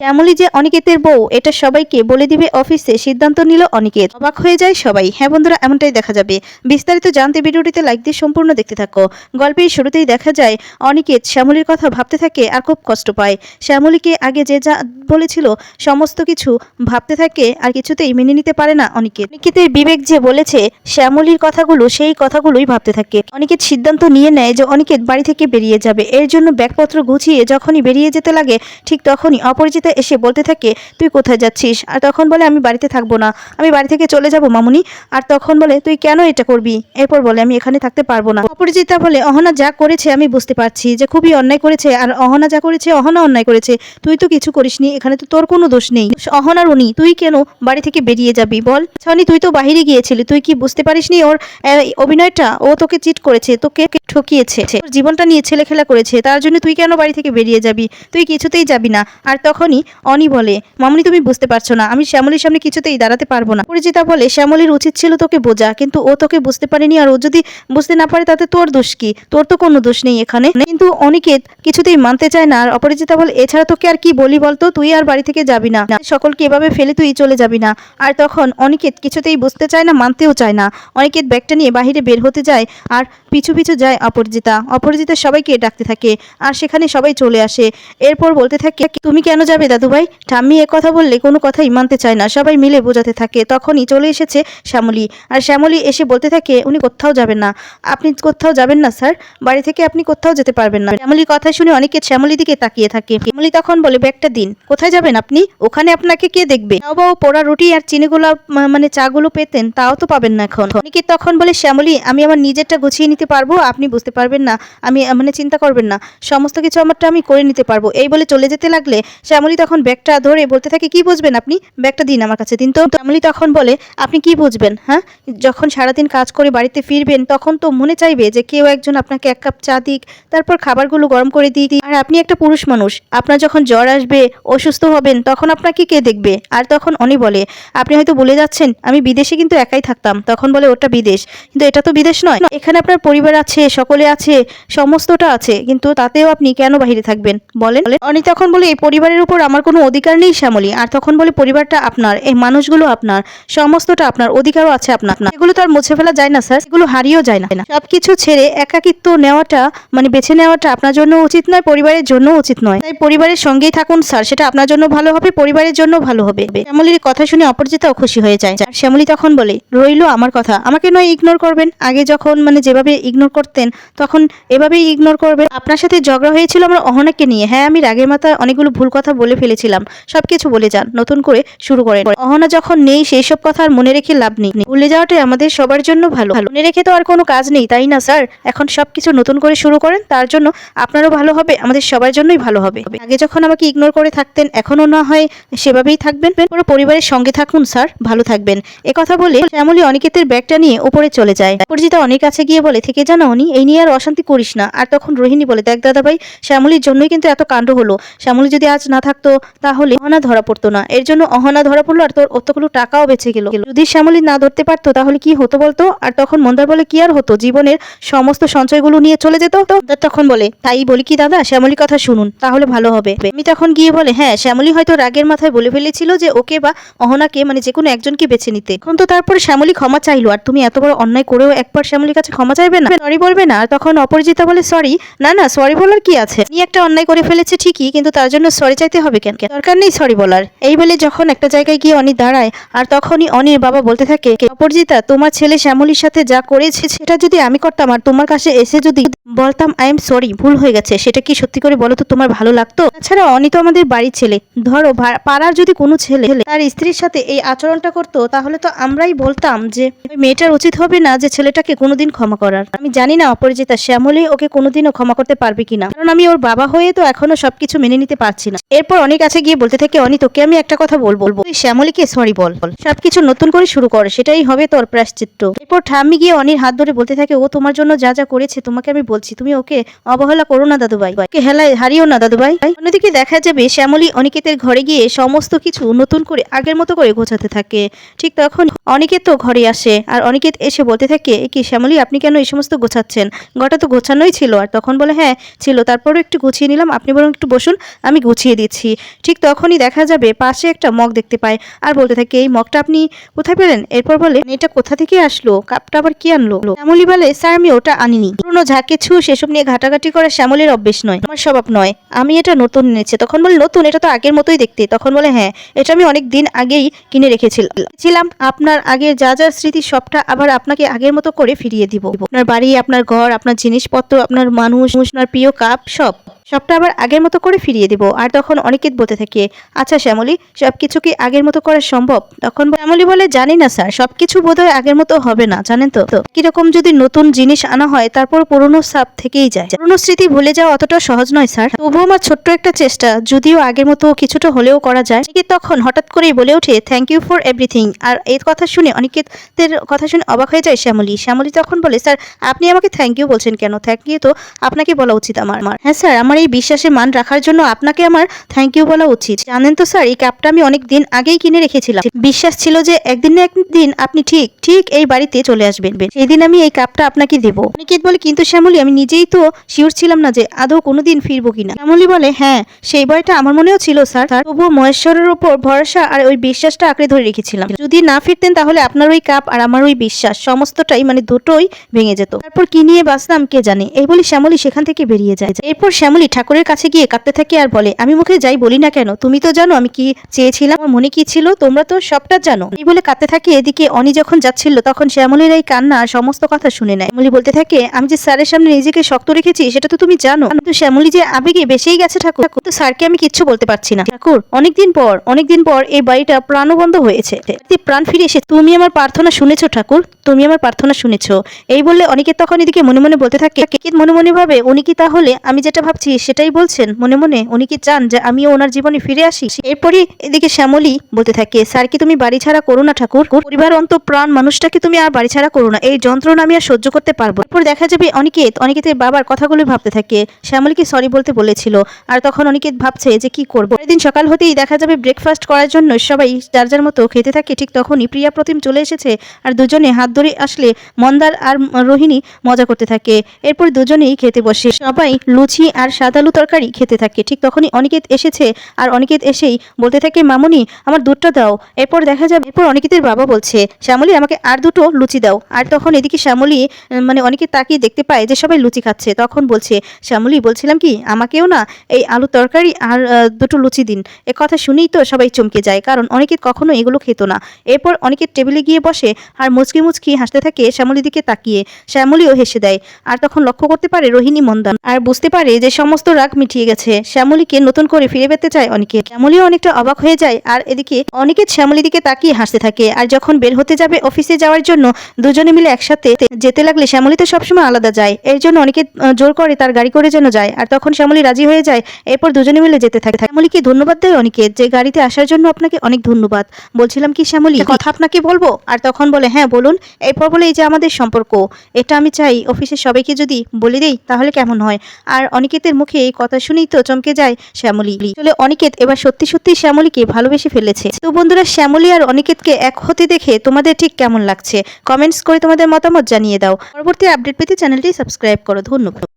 শ্যামলী যে অনিকেতের বউ, এটা সবাইকে বলে দিবে অফিসে। সিদ্ধান্ত নিল অনিকেত। অবাক হয়ে যায় সবাই। হ্যাঁ বন্ধুরা, এমনটাই দেখা যাবে। বিস্তারিত জানতে ভিডিওটিতে লাইক দিয়ে সম্পূর্ণ দেখতে থাকো। গল্পের শুরুতেই দেখা যায়, অনিকেত শ্যামলীর কথা ভাবতে থাকে আর খুব কষ্ট পায়। শ্যামলীকে আগে যে যা বলেছিল, সমস্ত কিছু ভাবতে থাকে আর কিছুতেই মেনে নিতে পারে না অনিকেত। অনিকেতের বিবেক যে বলেছে, শ্যামলীর কথাগুলো সেই কথাগুলোই ভাবতে থাকে। অনিকেত সিদ্ধান্ত নিয়ে নেয় যে অনিকেত বাড়ি থেকে বেরিয়ে যাবে। এর জন্য ব্যাগপত্র গুছিয়ে যখনই বেরিয়ে যেতে লাগে, ঠিক তখনই অপরিচিতা এসে বলতে থাকে, তুই কোথায় যাচ্ছিস? আর তখন বলে, আমি বাড়িতে থাকব না। আমি বাড়ি থেকে চলে যাব, মামুনি। আর তখন বলে, তুই কেন এটা করবি? এরপর বলে, আমি এখানে থাকতে পারব না। অপরিচিতা বলে, অহনা যা করেছে আমি বুঝতে পারছি যে খুবই অন্যায় করেছে, আর অহনা যা করেছে, অহনা অন্যায় করেছে। তুই তো কিছু করিসনি, এখানে তো তোর কোনো দোষ নেই। অহনার উনি তুই কেন বাড়ি থেকে বেরিয়ে যাবি? বল। সনি তুই তো বাইরে গিয়েছিলি, তুই কি বুঝতে পারিসনি ওর অভিনয়টা? ও তোকে চিট করেছে, তোকে ঠকিয়েছে জীবনটা নিয়ে ছেলে খেলা করেছে, তার জন্য তুই কেন বাড়ি থেকে বেরিয়ে যাবি? তুই কিছুতেই যাবি না। আর তখনই অনি বলে, মামনি, তুমি বুঝতে পারছ না, আমি শ্যামলির সামনে কিছুতেই দাঁড়াতে পারব না। পরিচিতা বলে, শ্যামলির উচিত ছিল তোকে বোঝা, কিন্তু ও তোকে বুঝতে পারেনি আর ও যদি বুঝতে না পারে, তাতে তোর দোষ কি? তোর তো কোনো দোষ নেই এখানে। কিন্তু অনিকেত কিছুতেই মানতে চায় না আর অপরিচিতা বলে, এছাড়া তোকে আর কি বলি বলতো? তুই আর বাড়ি থেকে যাবি না। সকলকে এভাবে ফেলে তুই চলে যাবি না। আর তখন অনিকেত কিছুতেই বুঝতে চায় না, মানতেও চায় না। অনিকেত ব্যাগটা নিয়ে বাইরে বের হতে যায় আর পিছু পিছু যায় অপরাজিতা। অপরাজিতা সবাইকে ডাকতে থাকে আর সেখানে সবাই চলে আসে। এরপর বলতে থাকে, তুমি কেন যাবে? দাদুভাই, ঠাম্মি এ কথা বললে কোনো কথাই মানতে চায় না। সবাই মিলে বোঝাতে থাকে। তখনই চলে এসেছে শ্যামলী। আর শ্যামলী এসে বলতে থাকে, উনি কোথাও যাবেন না। আপনি কোথাও যাবেন না, স্যার? বাড়ি থেকে আপনি কোথাও যেতে পারবেন না। শ্যামলীর কথা শুনে অনেকে শ্যামলীর দিকে তাকিয়ে থাকে। শ্যামলী তখন বলে, ব্যাগটা দিন। কোথায় যাবেন আপনি? ওখানে আপনাকে কে দেখবে? তাও বা ও পোড়া রুটি আর চিনিগুলো মানে চাগুলো পেতেন, তাও তো পাবেন না এখন। অনেকে তখন বলে, শ্যামলী, আমি আমার নিজেরটা গুছিয়ে নিতে পারব? আপনি বুঝতে পারবেন না। আমি মানে চিন্তা করবেন না। সমস্ত কিছু আমারটা আমি করে নিতে পারব। এই বলে চলে যেতে লাগলে শ্যামলী তখন ব্যাগটা ধরে বলতে থাকে, কি বুঝবেন আপনি? ব্যাগটা দিন আমার কাছে, দিন তো। শ্যামলী তখন বলে, আপনি কি বুঝবেন হ্যাঁ? যখন সারাদিন কাজ করে বাড়িতে ফিরবেন, তখন তো মনে চাইবে যে কেউ একজন আপনাকে এক কাপ চা দিক, তারপর খাবারগুলো গরম করে দিই আর আপনি একটা পুরুষ মানুষ, আপনার যখন জ্বর আসবে, অসুস্থ হবেন, তখন আপনাকে কে দেখবে? আর তখন অনি বলে, আপনি হয়তো বলে যাচ্ছেন, আমি বিদেশে কিন্তু একাই থাকতাম। তখন বলে, ওটা বিদেশ। কিন্তু এটা তো বিদেশ নয়। এখানে আপনার পরিবার আছে, সকলে আছে, সমস্তটা আছে, কিন্তু তাতেও আপনি কেন বাইরে থাকবেন? বলেন। অনি তখন বলে, এই পরিবারের উপর আমার কোনো অধিকার নেই শ্যামলী। আর তখন বলে, পরিবারটা আপনার, এই মানুষগুলো আপনার, সমস্তটা আপনার, অধিকারও আছে আপনার। আপনার এগুলো তো আর মুছে ফেলা যায় না, স্যার। এগুলো হারিয়েও যায় না। সবকিছু ছেড়ে একাকিত্ব নেওয়াটা মানে বেছে নেওয়াটা আপনার জন্য উচিত নয়, পরিবারের জন্য উচিত নয়। তাই পরিবারের সঙ্গেই থাকুন, স্যার। সেটা আপনার জন্য ভালো হবে, পরিবারের জন্য ভালো হবে। শ্যামলির কথা শুনে অপরিচিতাও খুশি হয়ে যায়। আর শ্যামলী তখন বলে, রইল আমার কথা। আমাকে নয় ইগনোর করবেন। আগে যখন মানে যেভাবে ইগনোর করতেন, তখন এভাবেই ইগনোর করবেন। আপনার সাথে ঝগড়া হয়েছিল আমার অহনাকে নিয়ে। হ্যাঁ আমি রাগের মাথায় অনেকগুলো ভুল কথা বলে ফেলেছিলাম। সবকিছু বলে যান, নতুন করে শুরু করেন। অহনা যখন নেই, সেই সব কথা আর মনে রেখে লাভ নেই। ভুলে যাওয়াটাই আমাদের সবার জন্য ভালো। ভালো মনে রেখে তো আর কোনো কাজ নেই, তাই না, স্যার? এখন সবকিছু নতুন করে শুরু করেন, তার জন্য আপনারও ভালো হবে, আমাদের সবার জন্যই ভালো হবে। আগে যখন আমাকে ইগনোর করে থাকতেন এখনও না হয় সেভাবেই থাকবেন। পুরো পরিবারের সঙ্গে থাকুন, স্যার, ভালো থাকবেন। এ কথা বলে শ্যামলী অনিকেতের ব্যাগটা নিয়ে উপরে চলে যায়। পরিচিতা অনেক কাছে গিয়ে বলে, থেকে জানো অনি, এই নিয়ে আর অশান্তি করিস না। আর তখন রোহিণী বলে, দেখ দাদা ভাই শ্যামলীর জন্যই কিন্তু এত কাণ্ড হলো। শ্যামলী যদি আজ না থাকতো তাহলে অহনা ধরা পড়তো না। এর জন্য অহনা ধরা পড়ল আর তোর অতগুলো টাকাও বেঁচে গেল। যদি শ্যামলী না ধরতে পারতো, তাহলে কি হতো বলতো? আর তখন মন্দার বলে, কি আর হতো? জীবনের সমস্ত সঞ্চয়গুলো নিয়ে চলে যেত? তো তখন বলে, তাই বলি কি দাদা? শ্যামলীর কথা শুনুন, তাহলে ভালো হবে। আমি তখন গিয়ে বলে হ্যাঁ শ্যামলী হয়তো রাগের মাথায় বলে ফেলেছিল যে ওকে বা অহনাকে মানে যে কোনো একজনকে বেছে নিতে। এখন তো তারপরে শ্যামলী ক্ষমা চাইলো, আর তুমি এত বড় অন্যায় করেও একবার শ্যামলীর কাছে ক্ষমা চাইবে না? সরি বলবে না, আর তখন অপরিচিতা বলে, সরি, না না, সরি বলার কি আছে? ni একটা অন্যায় করে ফেলেছে ঠিকই, কিন্তু তার জন্য সরি চাইতে হবে কেন? দরকার নেই সরি বলার। এই বলে যখন একটা জায়গায় গিয়ে অনি দাঁড়ায়, আর তখনই অনির বাবা বলতে থাকে, অপরাজিতা, তোমার ছেলে শ্যামলীর সাথে যা করেছে সেটা যদি আমি করতাম, আর তোমার কাছে এসে যদি বলতাম আই এম সরি ভুল হয়ে গেছে, সেটা কি সত্যি করে বলো তো, তোমার ভালো লাগতো? তাছাড়া অনি তো আমাদের বাড়ির ছেলে। ধরো পাড়ার যদি কোনো ছেলে তার স্ত্রীর সাথে এই আচরণটা করতো, তাহলে তো আমরাই বলতাম যে, মেয়েটার উচিত হবে না যে ছেলেটাকে কোনোদিন ক্ষমা করার। আমি জানি না অপরিচিতা শ্যামলী ওকে কোনোদিনও ক্ষমা করতে পারবে কিনা। কারণ আমি ওর বাবা হয়ে তো এখনও সবকিছু মেনে নিতে পারছি না। এরপর অনেক কাছে গিয়ে বলতে থাকে, অনি, তোকে আমি একটা কথা বলব। তুই শ্যামলীকে সরি বল। বল সবকিছু নতুন করে শুরু কর, সেটাই হবে তোর প্রায়শ্চিত্ত। এরপর ঠাম্মি গিয়ে অনির হাত ধরে বলতে থাকে, ও তোমার জন্য যা যা করেছে, তোমাকে আমি বলছি। তুমি ওকে অবহেলা করো না, দাদুভাই। ওকে হেলায় হারিও না, দাদুভাই। অন্যদিকে দেখা যাবে, শ্যামলী অনিকেতের ঘরে গিয়ে সমস্ত কিছু নতুন করে আগের মতো করে গোছাতে থাকে। ঠিক তখন অনিকেত তো ঘরে আসে, আর অনিকেত এসে বলতে থাকে, "এ কি শ্যামলী, আপনি কেন এই সমস্ত গোছাচ্ছেন? ঘরটা তো গোছানোই ছিল। আর তখন বলে হ্যাঁ ছিল, তারপরও একটু গুছিয়ে নিলাম। আপনি বরং একটু বসুন, আমি গুছিয়ে দিচ্ছি। ঠিক তখনই দেখা যাবে পাশে একটা মগ দেখতে পায়। আর বলতে থাকে, এই মগটা আপনি কোথায় পেলেন? এরপর বলে, এটা কোথা থেকে আসলো? কাপটা আবার কি আনলো? শ্যামলী বলে, স্যার, আমি ওটা আনিনি। পুরনো যা কিছু, সেসব নিয়ে ঘাটাঘাটি করে শ্যামলীর অভ্যেস নয়। আমার স্বভাব নয়। আমি এটা নতুন এনেছি। তখন বলে, নতুন? এটা তো আগের মতোই দেখতে। তখন বলে হ্যাঁ এটা আমি অনেক দিন আগেই কিনে রেখেছিলাম। ছিলাম আপনার আগের যা যা স্মৃতি, সবটা আবার আপনাকে আগের মতো করে ফিরিয়ে দিব। আপনার বাড়ি, আপনার ঘর, আপনার জিনিসপত্র, আপনার মানুষ, আপনার প্রিয় কাপ, সব। সবটা আবার আগের মতো করে ফিরিয়ে দিব। আর তখন অনিকেত বলতে থাকে আচ্ছা শ্যামলী সব কিছু কি আগের মতো করা সম্ভব? তখন শ্যামলী বলে, জানি না স্যার সব কিছু বোধহয় আগের মতো হবে না, জানেন তো? কীরকম যদি নতুন জিনিস আনা হয়, তারপর পুরনো সাপ থেকেই যায়। পুরনো স্মৃতি ভুলে যাওয়া অতটা সহজ নয়, স্যার। তবুও আমার ছোট্ট একটা চেষ্টা, যদিও আগের মতো কিছুটা হলেও করা যায়। তখন হঠাৎ করেই বলে ওঠে থ্যাংক ইউ ফর এভরিথিং আর এই কথা শুনে অনিকেতের কথা শুনে অবাক হয়ে যায় শ্যামলী। শ্যামলী তখন বলে, স্যার, আপনি আমাকে থ্যাংক ইউ বলছেন কেন? থ্যাংক ইউ তো আপনাকে বলা উচিত আমার হ্যাঁ স্যার, আমার এই বিশ্বাসে মান রাখার জন্য আপনাকে আমার থ্যাংক ইউ বলা উচিত। জানেন তো স্যার, এই কাপটা আমি অনেক দিন আগেই কিনে রেখেছিলাম। বিশ্বাস ছিল যে একদিন না একদিন আপনি ঠিক ঠিক এই বাড়িতে চলে আসবেন। সেই দিন আমি এই কাপটা আপনাকে দেবো। অনিকেত বলে, কিন্তু শ্যামলী, আমি নিজেই তো শিওর ছিলাম না যে আদৌ কোনোদিন ফিরবো কিনা। শ্যামলী বলে হ্যাঁ সেই বয়টা আমার মনেও ছিল স্যার। তবুও মহেশ্বরের উপর ভরসা আর ওই বিশ্বাসটা আঁকড়ে ধরে রেখেছিলাম। যদি না ফিরতেন তাহলে আপনার ওই কাপ আর আমার ওই বিশ্বাস সমস্তটাই মানে দুটোই ভেঙে যেত। তারপর কি নিয়ে বাঁচলাম কে জানে? এই বলে শ্যামলী সেখান থেকে বেরিয়ে যায়। এরপর শ্যামলী ঠাকুরের কাছে গিয়ে কাঁদতে থাকে আর বলে, আমি মুখে যাই বলি না কেন? তুমি তো জানো আমি কি চেয়েছিলাম আমার মনে কি ছিল? তোমরা তো সবটা জানো। এই বলে কাঁদতে থাকে। এদিকে অনি যখন যাচ্ছিল, তখন শ্যামলীর এই কান্না সমস্ত কথা শুনে নেয়। শ্যামলী বলতে থাকে, আমি যে স্যারের সামনে নিজেকে শক্ত রেখেছি, সেটা তো তুমি জানো। কিন্তু শ্যামলী যে আবেগে বেসেই গেছে ঠাকুর তো স্যারকে আমি কিচ্ছু বলতে পারছি না। ঠাকুর, অনেকদিন পর অনেকদিন পর এই বাড়িটা প্রাণবন্ধ হয়েছে। প্রাণ ফিরে এসে, তুমি আমার প্রার্থনা শুনেছো ঠাকুর, তুমি আমার প্রার্থনা শুনেছো। এই বললে অনেকে তখন এদিকে মনে মনে বলতে থাকে মনে মনে ভাবে, উনি কি তাহলে আমি যেটা ভাবছি সেটাই বলছেন, মনে মনে? উনি কি চান যে আমিও ওনার জীবনে ফিরে আসি? এরপরই এদিকে শ্যামলী বলতে থাকে, স্যার কি তুমি বাড়ি ছাড়া করো না ঠাকুর? পরিবার অন্ত প্রাণ মানুষটাকে তুমি আর বাড়ি ছাড়া করো না। এই যন্ত্রণা আমি আর সহ্য করতে পারব এরপর দেখা যাবে অনিকেত, অনিকেতের বাবার কথাগুলো ভাবতে থাকে। শ্যামলীকে সরি বলতে বলেছিল, আর তখন অনিকেত ভাবছে যে কি করব? দিন সকাল হতেই দেখা যাবে ব্রেকফাস্ট করার জন্য সবাই যার যার মতো খেতে থাকে, ঠিক তখনই প্রিয়া প্রতিম চলে এসেছে, আর দুজনে হাত ধরে আসলে মন্দার আর রোহিণী মজা করতে থাকে। এরপর দুজনেই খেতে বসে। সবাই লুচি আর সাদালু তরকারি খেতে থাকে। ঠিক তখনই অনিকেত এসেছে আর অনিকেত এসেই বলতে থাকে, মামুনি, আমার দুধটা দাও। এরপর দেখা যাবে এরপর অনিকেতের বাবা বলছে, শ্যামলী, আমাকে আর দুটো লুচি দাও। আর তখন এদিকে শ্যামলী মানে অনেকে তাকিয়ে দেখতে পায় যে সবাই লুচি খাচ্ছে। তখন বলছে, শ্যামলী, বলছিলাম কি, আমাকেও না এই আলু তরকারি আর দুটো লুচি দিন। এ কথা শুনেই তো সবাই চমকে যায়, কারণ অনেকে কখনো এগুলো খেত না। এরপর অনিকেত টেবিলে গিয়ে বসে আর মুচকি মুচকি হাসতে থাকে শ্যামলীর দিকে তাকিয়ে। শ্যামলীও হেসে দেয়। আর তখন লক্ষ্য করতে পারে রোহিণী মন্দন। আর বুঝতে পারে যে সমস্ত রাগ মিটিয়ে গেছে। শ্যামলীকে নতুন করে ফিরে পেতে চায় অনেকে। শ্যামলীও অনেকটা অবাক হয়ে যায় আর এদিকে অনিকেত শ্যামলীর দিকে তাকিয়ে হাসতে থাকে। আর যখন বের হতে যাবে অফিসে যাওয়ার জন্য দুজনে মিলে একসাথে যেতে লাগলে শ্যামলী তো সবসময় আলাদা যায়। এর জন্য অনেকে জোর করে তার গাড়ি করে যেন যায়। আর তখন শ্যামলী রাজি হয়ে যায়। এরপর দুজনে মিলে যেতে থাকে। শ্যামলীকে ধন্যবাদ দেয় অনেকে যে গাড়িতে আসার জন্য আপনাকে অনেক ধন্যবাদ। বলছিলাম কি শ্যামলী কথা আপনাকে বলব? আর তখন বলে হ্যাঁ বলুন। এরপর বলে এই যে আমাদের সম্পর্ক এটা আমি চাই। অফিসের সবাইকে যদি বলে দেই তাহলে কেমন হয়? আর অনিকেতের মুখে এই কথা শুনেই তো চমকে যায় শ্যামলী। আসলে অনিকেত এবার সত্যি সত্যি শ্যামলীকে ভালোবেসে ফেলেছে। তো বন্ধুরা, শ্যামলী আর অনিকেতকে এক হতে দেখে তোমাদের ঠিক কেমন লাগছে? কমেন্টস করে তোমাদের মতামত জানিয়ে দাও। পরবর্তী আপডেট পেতে চ্যানেলটি সাবস্ক্রাইব করো। ধন্যবাদ।